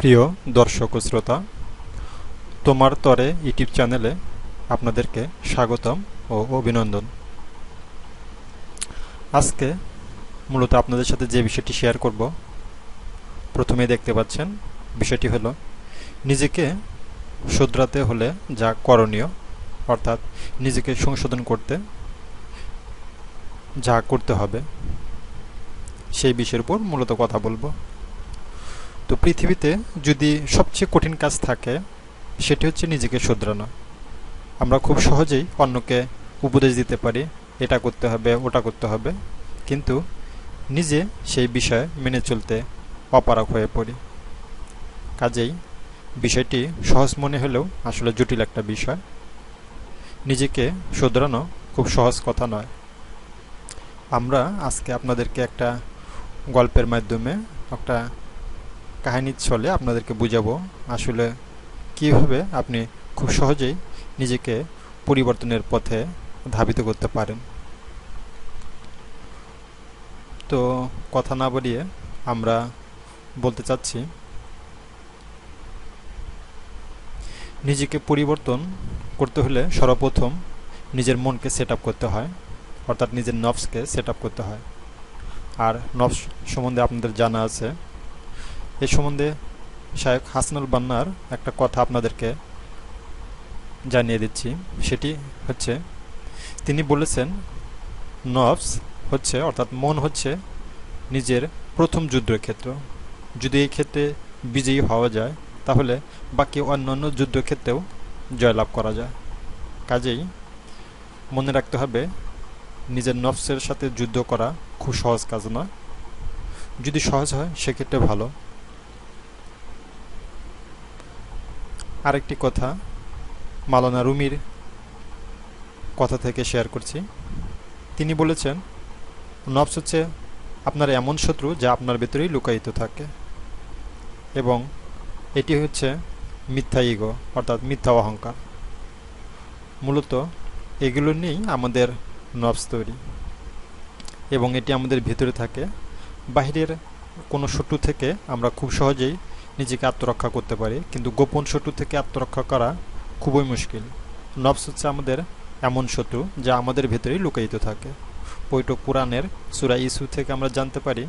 প্রিয় দর্শক শ্রোতা, তোমার তরে ইউটিউব চ্যানেলে আপনাদেরকে স্বাগতম ও অভিনন্দন। আজকে মূলত আপনাদের সাথে যে বিষয়টি শেয়ার করব, প্রথমে দেখতে পাচ্ছেন বিষয়টি হলো, নিজেকে শুধরাতে হলে যা করণীয়, অর্থাৎ নিজেকে সংশোধন করতে যা করতে হবে, সেই বিষয়ের উপর মূলত কথা বলব। তো পৃথিবীতে যদি সবচেয়ে কঠিন কাজ থাকে, সেটি হচ্ছে নিজেকে শুধরানো। আমরা খুব সহজেই অন্যকে উপদেশ দিতে পারি, এটা করতে হবে, ওটা করতে হবে, কিন্তু নিজে সেই বিষয়ে মেনে চলতে অপারক হয়ে পড়ি। কাজেই বিষয়টি সহজ মনে হলেও আসলে জটিল একটা বিষয়। নিজেকে শুধরানো খুব সহজ কথা নয়। আমরা আজকে আপনাদেরকে একটা গল্পের মাধ্যমে একটা কাহিনীর ছলে আপনাদেরকে বুঝাবো আসলে কীভাবে আপনি খুব সহজেই নিজেকে পরিবর্তনের পথে ধাবিত করতে পারেন। তো কথা না বাড়িয়ে আমরা বলতে চাচ্ছি, নিজেকে পরিবর্তন করতে হলে সর্বপ্রথম নিজের মনকে সেট করতে হয়, অর্থাৎ নিজের নফসকে সেট করতে হয়। আর নফস সম্বন্ধে আপনাদের জানা আছে এ সম্বন্ধে শায়েখ হাসানুল বান্নার একটা কথা আপনাদেরকে জানিয়ে দিচ্ছি। সেটি হচ্ছে, তিনি বলেছেন, নফস হচ্ছে, অর্থাৎ মন হচ্ছে নিজের প্রথম যুদ্ধের ক্ষেত্র। যদি এই ক্ষেত্রে বিজয়ী হওয়া যায়, তাহলে বাকি অন্যান্য যুদ্ধক্ষেত্রেও জয়লাভ করা যায়। কাজেই মনে রাখতে হবে, নিজের নফসের সাথে যুদ্ধ করা খুব সহজ কাজ নয়। যদি সহজ হয়, সেক্ষেত্রে ভালো। আরেকটি কথা মালানা রুমির কথা থেকে শেয়ার করছি। তিনি বলেছেন, নফস হচ্ছে আপনার এমন শত্রু যা আপনার ভেতরেই লুকায়িত থাকে এবং এটি হচ্ছে মিথ্যা ইগো, অর্থাৎ মিথ্যা অহংকার। মূলত এগুলো নিয়েই আমাদের নফস তৈরি এবং এটি আমাদের ভেতরে থাকে। বাহিরের কোনো শত্রু থেকে আমরা খুব সহজেই নিজেকে আত্মরক্ষা করতে পারি, কিন্তু গোপন শত্রু থেকে আত্মরক্ষা করা খুবই মুশকিল। নবস হচ্ছে আমাদের এমন শত্রু যা আমাদের ভেতরেই লুকায়িত থাকে। পৈট কোরআনের সুরা ইসু থেকে আমরা জানতে পারি,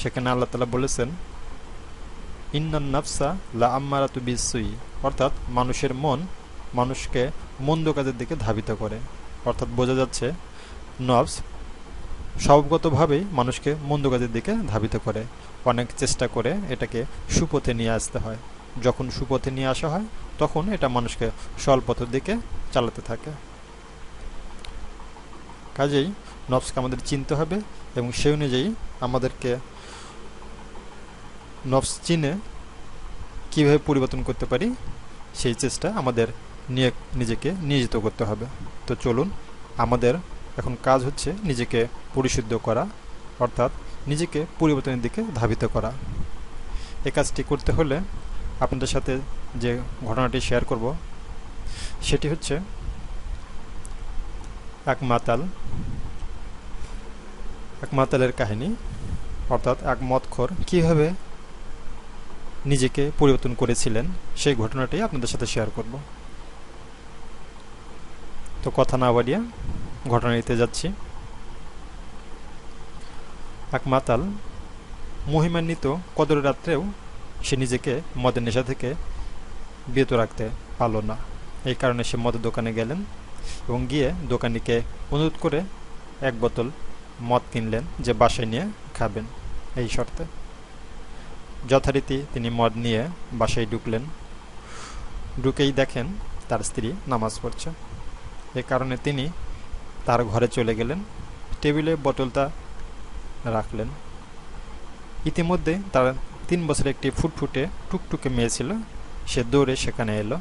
সেখানে আল্লাহ তালা বলেছেন, ইন্নান নফসা লা আম্মারাতু বিসুই অর্থাৎ মানুষের মন মানুষকে মন্দ কাজের দিকে ধাবিত করে। অর্থাৎ বোঝা যাচ্ছে, নবস স্বভাবগতভাবেই মানুষকে মন্দ কাজের দিকে ধাবিত করে। অনেক চেষ্টা করে এটাকে সুপথে নিয়ে আসতে হয়। যখন সুপথে নিয়ে আসা হয়, তখন এটা মানুষকে সলপথের দিকে চালাতে থাকে। কাজেই নবসকে আমাদের চিনতে হবে এবং সেই অনুযায়ী আমাদেরকে নবস চিনে কীভাবে পরিবর্তন করতে পারি, সেই চেষ্টা আমাদের নিয়ে, নিজেকে নিয়োজিত করতে হবে। তো চলুন, আমাদের এখন কাজ হচ্ছে নিজেকে পরিশুদ্ধ করা, অর্থাৎ নিজেকে পরিবর্তনের দিকে ধাবিত করা। এ কাজটি করতে হলে আপনাদের সাথে যে ঘটনাটি শেয়ার করব, সেটি হচ্ছে এক মাতাল, এক মাতালের কাহিনী। অর্থাৎ এক মতখর কীভাবে নিজেকে পরিবর্তন করেছিলেন, সেই ঘটনাটি আপনাদের সাথে শেয়ার করব। তো কথা না বাড়িয়ে ঘটনাটিতে যাচ্ছি। এক মাতাল মহিমান্বিত কদর রাত্রেও সে নিজেকে মদের নেশা থেকে বিরত রাখতে পারল না। এই কারণে সে মদের দোকানে গেলেন এবং গিয়ে দোকানিকে অনুরোধ করে এক বোতল মদ কিনলেন যে বাসায় নিয়ে খাবেন। এই শর্তে যথারীতি তিনি মদ নিয়ে বাসায় ঢুকলেন। ঢুকেই দেখেন তার স্ত্রী নামাজ পড়ছে। এ কারণে তিনি তার ঘরে চলে গেলেন। টেবিলে বোতলটা রাখলেন। ইতিমধ্যে তার তিন বছর একটি ফুটফুটে টুকটুকে মেয়ে ছিল। সে দৌড়ে সেখানে এলো।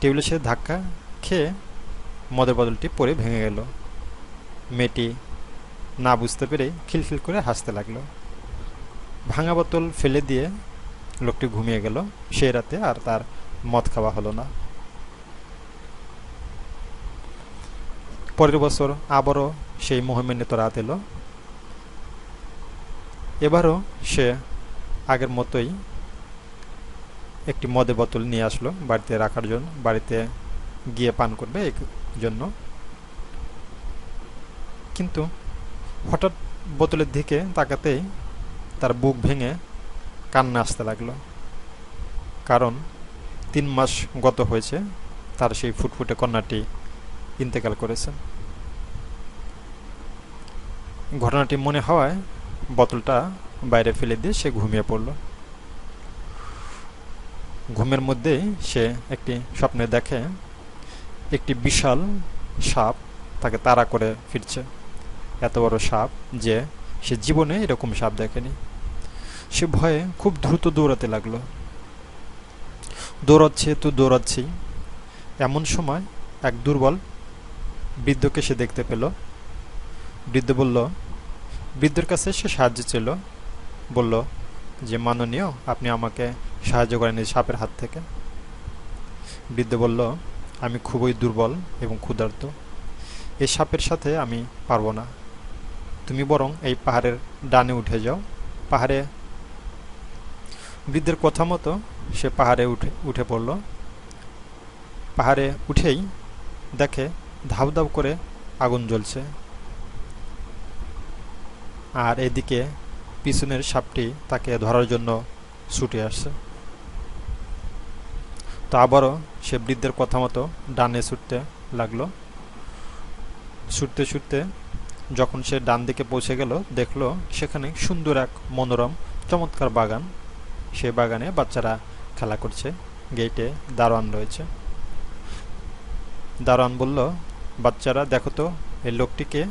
টেবিলে সে ধাক্কা খেয়ে মদের বদলটি পরে ভেঙে গেল। মেয়েটি না বুঝতে পেরে খিলখিল করে হাসতে লাগল। ভাঙা বোতল ফেলে দিয়ে লোকটি ঘুমিয়ে গেল। সেই রাতে আর তার মদ খাওয়া হলো না। পরের বছর আবারও সেই মহিমান্বিত রাত এলো। এবারও সে আগের মতোই একটি মদের বোতল নিয়ে আসলো বাড়িতে রাখার জন্য, বাড়িতে গিয়ে পান করবে এই জন্য। কিন্তু হঠাৎ বোতলের দিকে তাকাতেই তার বুক ভেঙে কান্না আসতে লাগল। কারণ তিন মাস গত হয়েছে, তার সেই ফুটফুটে কন্যাটি ইন্তেকাল করেছে। ঘটনাটি মনে হওয়ায় বোতলটা বাইরে ফেলে দিয়ে সে ঘুমিয়ে পড়ল। ঘুমের মধ্যেই সে একটি স্বপ্নে দেখে, একটি বিশাল সাপ তাকে তাড়া করে ফিরছে। এত বড় সাপ যে সে জীবনে এরকম সাপ দেখেনি। সে ভয়ে খুব দ্রুত দৌড়াতে লাগল। দৌড়াচ্ছে তো দৌড়াচ্ছেই। এমন সময় এক দুর্বল বৃদ্ধকে সে দেখতে পেল। বৃদ্ধ বলল বৃদ্ধের কাছে সে সাহায্য ছিল। বলল যে, মাননীয়, আপনি আমাকে সাহায্য করেন এই সাপের হাত থেকে। বৃদ্ধ বলল, আমি খুবই দুর্বল এবং ক্ষুধার্ত। এই সাপের সাথে আমি পারব না। তুমি বরং এই পাহাড়ের ডানে উঠে যাও। পাহাড়ে বৃদ্ধের কথা মতো সে পাহাড়ে উঠে উঠে পড়ল। পাহাড়ে উঠেই দেখে ধাপ ধাপ করে আগুন জ্বলছে। আর এদিকে পিছনের সাপটি তাকে ধরার জন্য ছুটে আসছে। তো আবারও সে বৃদ্ধের কথা মতো ডানে ছুটতে লাগল। ছুটতে ছুটতে যখন সে ডান দিকে পৌঁছে গেল, দেখল সেখানে সুন্দর এক মনোরম, চমৎকার বাগান। সে বাগানে বাচ্চারা খেলা করছে গেটে দারোয়ান রয়েছে। দারোয়ান বলল, বাচ্চারা, দেখো তো, এই লোকটিকে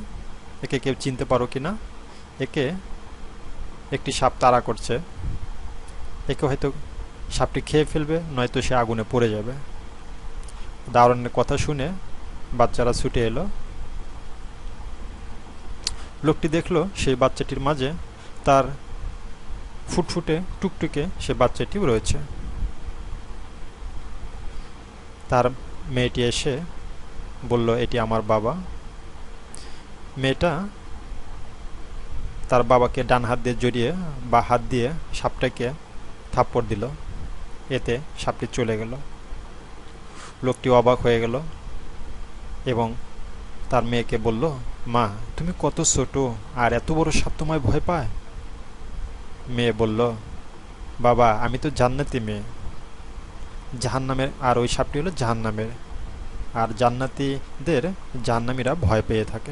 একে কেউ চিনতে পারো কি না একে একটি সাপ তাড়া করছে। একে হয়তো সাপটি খেয়ে ফেলবে, নয়তো সে আগুনে পড়ে যাবে। দারোয়ানের কথা শুনে বাচ্চারা ছুটে এলো। লোকটি দেখল সেই বাচ্চাটির মাঝে তার ফুটফুটে টুকটুকে সে বাচ্চাটিও রয়েছে। তার মেয়েটি এসে বলল, এটি আমার বাবা। মেয়েটা তার বাবাকে ডান হাত দিয়ে জড়িয়ে বা হাত দিয়ে সাপটাকে থাপ্পড় দিল। এতে সাপটি চলে গেল। লোকটি অবাক হয়ে গেল এবং তার মেয়েকে বলল, মা, তুমি কত ছোট, আর এত বড় সাপ তোমায় ভয় পায়? মেয়ে বলল, বাবা, আমি তো জান্নাতি মেয়ে। জাহান্নামের, আর ওই সাপটি হলো জাহান্নামের। আর জান্নাতিদের জাহান্নামীরা ভয় পেয়ে থাকে।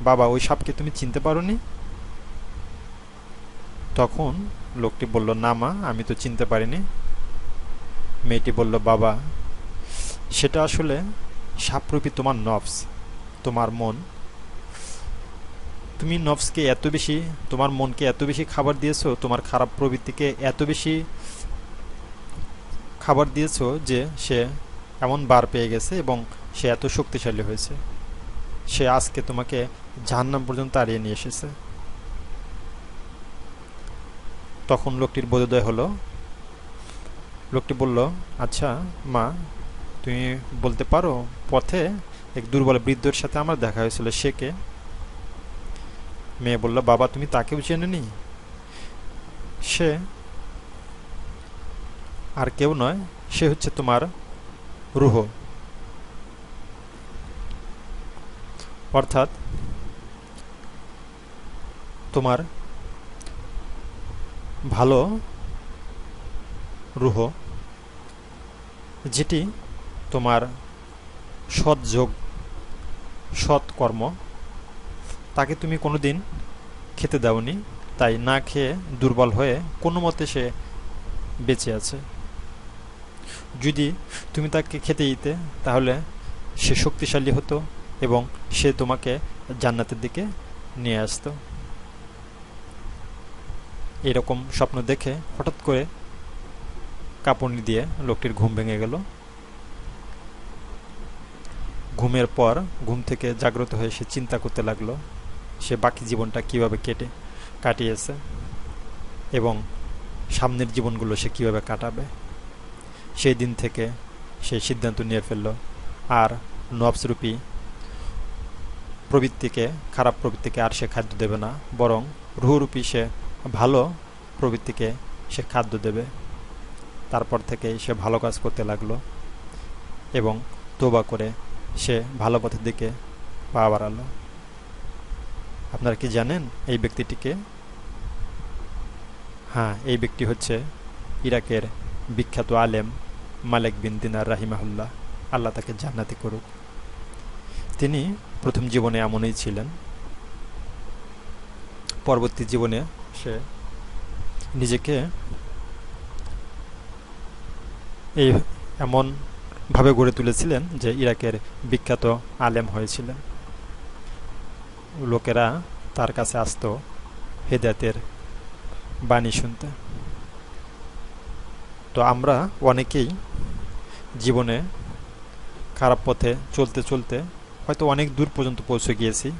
বাবা, ওই সাপকে তুমি চিনতে পারোনি? তখন লোকটি বলল, না মা, আমি তো চিনতে পারিনি। মেয়েটি বলল, বাবা, সেটা আসলে সাপরূপী তোমার নফস, তোমার মন। তুমি নফসকে এত বেশি, তোমার মনকে এত বেশি খাবার দিয়েছ, তোমার খারাপ প্রবৃত্তিকে এত বেশি খাবার দিয়েছ যে সে এমন বার পেয়ে গেছে এবং সে এত শক্তিশালী হয়েছে। সে আজকে তোমাকে জাহান্নাম পর্যন্ত তাড়িয়ে নিয়ে এসেছে। তখন লোকটির বোধোদয় হলো। লোকটি বলল আচ্ছা মা, তুমি বলতে পারো পথে এক দুর্বল বৃদ্ধের সাথে আমার দেখা হয়েছিল, সে কে? মেয়ে বলল, বাবা, তুমি তাকেও চেনে নি? সে? আর কেউ নয়, সে হচ্ছে তোমার রুহ। অর্থাৎ তোমার ভালো রুহ, যেটি তোমার সৎ যোগ, সৎ কর্ম, তাকে তুমি কোনো দিন খেতে দাওনি, তাই না খেয়ে দুর্বল হয়ে কোনো মতে সে বেঁচে আছে। যদি তুমি তাকে খেতে দিতে, তাহলে সে শক্তিশালী হতো এবং সে তোমাকে জান্নাতের দিকে নিয়ে আসতো। এরকম স্বপ্ন দেখে হঠাৎ করে কাঁপুনি দিয়ে লোকটির ঘুম ভেঙে গেল। ঘুমের পর ঘুম থেকে জাগ্রত হয়ে সে চিন্তা করতে লাগল, সে বাকি জীবনটা কীভাবে কেটে কাটিয়েছে এবং সামনের জীবনগুলো সে কীভাবে কাটাবে। সেই দিন থেকে সে সিদ্ধান্ত নিয়ে ফেলল, আর নবসরূপী প্রবৃত্তিকে, খারাপ প্রবৃত্তিকে আর সে খাদ্য দেবে না, বরং রুহরূপী সে ভালো প্রবৃত্তিকে সে খাদ্য দেবে, তারপর থেকে সে ভালো কাজ করতে লাগল এবং তোবা করে সে ভালো পথের দিকে পা বাড়ালো। আপনারা কি জানেন এই ব্যক্তিটিকে? হ্যাঁ এই ব্যক্তি হচ্ছে ইরাকের বিখ্যাত আলেম মালেক বিন দিনার রাহিমাহুল্লাহ। আল্লাহ তাকে জান্নাতি করুক। তিনি প্রথম জীবনে এমনই ছিলেন। পরবর্তী জীবনে সে নিজেকে এই এমনভাবে গড়ে তুলেছিলেন যে ইরাকের বিখ্যাত আলেম হয়েছিলেন। লোকেরা তার কাছে আসতো হেদায়তের বাণী শুনতে। তো আমরা অনেকেই জীবনে খারাপ পথে চলতে চলতে হয়তো অনেক দূর পর্যন্ত পৌঁছে গিয়েছি।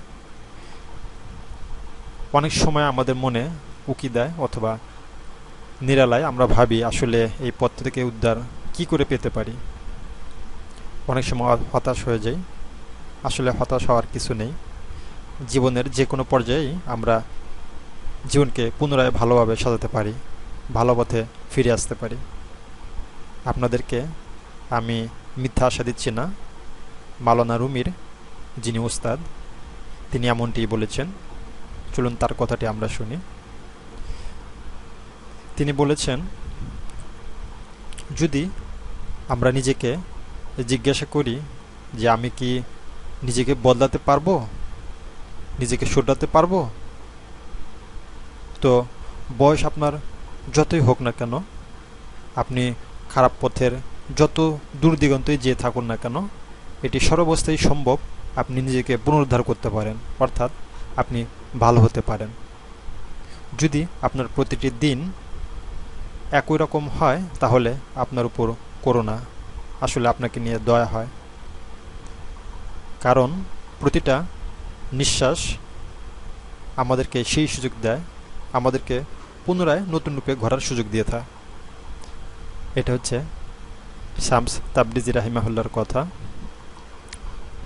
অনেক সময় আমাদের মনে উকি দেয় অথবা নিরালায় আমরা ভাবি আসলে এই পথ থেকে উদ্ধার কি করে পেতে পারি। অনেক সময় হতাশ হয়ে যাই। আসলে হতাশ হওয়ার কিছু নেই। জীবনের যে কোনো পর্যায়েই আমরা জীবনকে পুনরায় ভালোভাবে সাজাতে পারি, ভালো পথে ফিরে আসতে পারি। আপনাদেরকে আমি মিথ্যা আশা দিচ্ছি না। মালানা রুমির যিনি উস্তাদ তিনি এমনটি বলেছেন চলুন তার কথাটি আমরা শুনি। তিনি বলেছেন, যদি আমরা নিজেকে জিজ্ঞাসা করি যে আমি কি নিজেকে বদলাতে পারব? নিজেকে শোধরাতে পারব? তো বয়স আপনার যতই হোক না কেন, আপনি খারাপ পথের যত দূর দিগন্তই যেয়ে থাকুন না কেন, এটি সর্বাবস্থায় সম্ভব আপনি নিজেকে পুনরুদ্ধার করতে পারেন। অর্থাৎ আপনি ভালো হতে পারেন। যদি আপনার প্রতিটি দিন একই রকম হয়, তাহলে আপনার উপর করোনা আসলে আপনাকে নিয়ে দয়া হয়। কারণ প্রতিটা নিঃশ্বাস আমাদেরকে সেই সুযোগ দেয়, আমাদেরকে পুনরায় নতুন রূপে ঘোরার সুযোগ দিয়ে থাকে। এটা হচ্ছে শামস তাবরিজি রাহিমাহুল্লার কথা।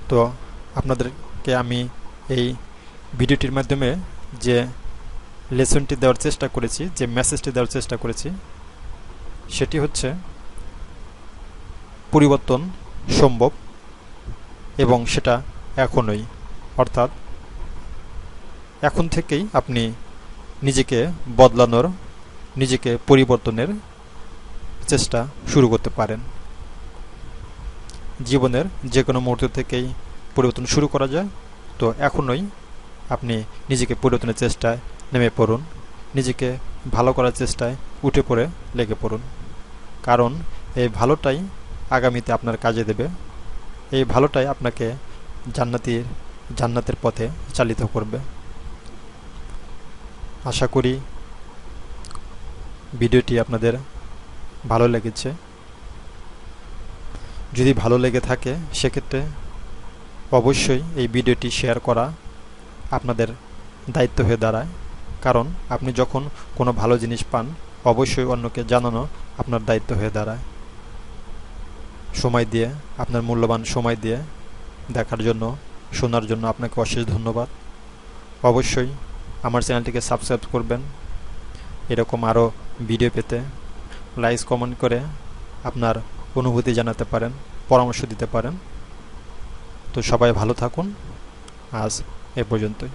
তো আপনাদেরকে আমি এই ভিডিওটির মাধ্যমে যে লেসনটি দেওয়ার চেষ্টা করেছি, যে মেসেজটি দেওয়ার চেষ্টা করেছি, সেটি হচ্ছে পরিবর্তন সম্ভব এবং সেটা এখনই। অর্থাৎ এখন থেকেই আপনি নিজেকে বদলানোর, নিজেকে পরিবর্তনের চেষ্টা শুরু করতে পারেন। জীবনের যে কোনো মুহূর্ত থেকেই পরিবর্তন শুরু করা যায়। তো এখনই আপনি নিজেকে পরিবর্তনের চেষ্টায় নেমে পড়ুন। নিজেকে ভালো করার চেষ্টায় উঠে পড়ে লেগে পড়ুন। কারণ এই ভালোটাই আগামীতে আপনার কাজে দেবে। এই ভালোটাই আপনাকে জান্নাতির জান্নাতের পথে চালিত করবে। আশা করি ভিডিওটি আপনাদের ভালো লেগেছে। যদি ভালো লেগে থাকে, সেক্ষেত্রে অবশ্যই এই ভিডিওটি শেয়ার করা আপনাদের দায়িত্ব হয়ে দাঁড়ায়। কারণ আপনি যখন কোনো ভালো জিনিস পান, অবশ্যই অন্যকে জানানো আপনার দায়িত্ব হয়ে দাঁড়ায়। সময় দিয়ে, আপনার মূল্যবান সময় দিয়ে দেখার জন্য, শোনার জন্য আপনাকে অশেষ ধন্যবাদ। অবশ্যই আমার চ্যানেলটিকে সাবস্ক্রাইব করবেন। এরকম আরও ভিডিও পেতে লাইক, কমেন্ট করে আপনার অনুভূতি জানাতে পারেন, পরামর্শ দিতে পারেন। তো সবাই ভালো থাকুন। আজ এ পর্যন্তই